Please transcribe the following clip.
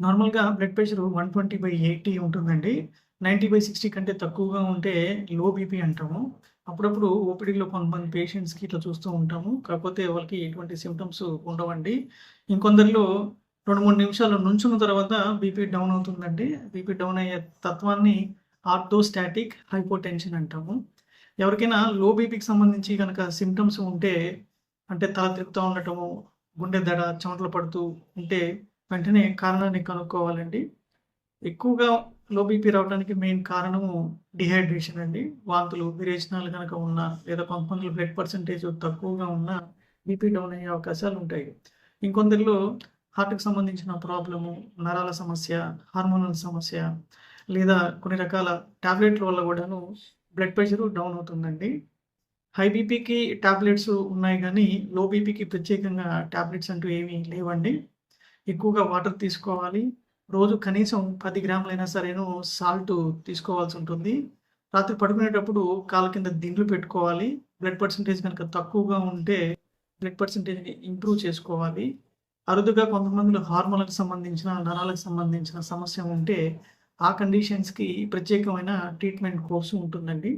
నార్మల్‌గా blood pressure 120/80 ఉంటుందండి. 90/60 కంటే తక్కువగా ఉంటే లో బీపీ అంటాము. అప్పుడప్పుడు ఓపీడీలో కొంతమంది పేషెంట్స్‌కి ఇట్లా చూస్తూ ఉంటాము. కాకపోతే వాళ్ళకి ఎటువంటి సిమ్టమ్స్ ఉండవండి. ఇంకొందరిలో 2, 3 నిమిషాలు నుంచున్న తర్వాత బీపీ డౌన్ అవుతుందండి. బీపీ డౌన్ అయ్యే తత్వాన్ని ఆర్థోస్టాటిక్ హైపోటెన్షన్ అంటాము. ఎవరికైనా లో బీపీకి సంబంధించి కనుక సిమ్టమ్స్ ఉంటే అంటే తల తిరుగుతూ ఉండటము, గుండె దడ, చెమటలు పడుతూ ఉంటే వెంటనే కారణాన్ని కనుక్కోవాలండి. ఎక్కువగా లో బీపీ రావడానికి మెయిన్ కారణము డిహైడ్రేషన్ అండి. వాంతులు, విరేచనాలు కనుక ఉన్నా లేదా కొంతమందిలో బ్లడ్ పర్సెంటేజ్ తక్కువగా ఉన్నా బీపీ డౌన్ అయ్యే అవకాశాలు ఉంటాయి. ఇంకొందరిలో హార్ట్‌కి సంబంధించిన ప్రాబ్లము, నరాల సమస్య, హార్మోనల్ సమస్య లేదా కొన్ని రకాల ట్యాబ్లెట్ల వల్ల కూడాను బ్లడ్ ప్రెషర్ డౌన్ అవుతుందండి. హై బీపీకి ట్యాబ్లెట్స్ ఉన్నాయి కానీ లో బీపీకి ప్రత్యేకంగా ట్యాబ్లెట్స్ అంటూ ఏమీ లేవండి. ఎక్కువగా వాటర్ తీసుకోవాలి. రోజు కనీసం పది గ్రాములైనా సరేను సాల్ట్ తీసుకోవాల్సి ఉంటుంది. రాత్రి పడుకునేటప్పుడు కాళ్ళ కింద దిండ్లు పెట్టుకోవాలి. బ్లడ్ పర్సెంటేజ్ గనక తక్కువగా ఉంటే బ్లడ్ పర్సెంటేజ్‌ని ఇంప్రూవ్ చేసుకోవాలి. అరుదుగా కొంతమందిలో హార్మోన్‌లకు సంబంధించిన, నరాలకు సంబంధించిన సమస్య ఉంటే ఆ కండిషన్స్‌కి ప్రత్యేకమైన ట్రీట్మెంట్ కోర్సు ఉంటుందండి.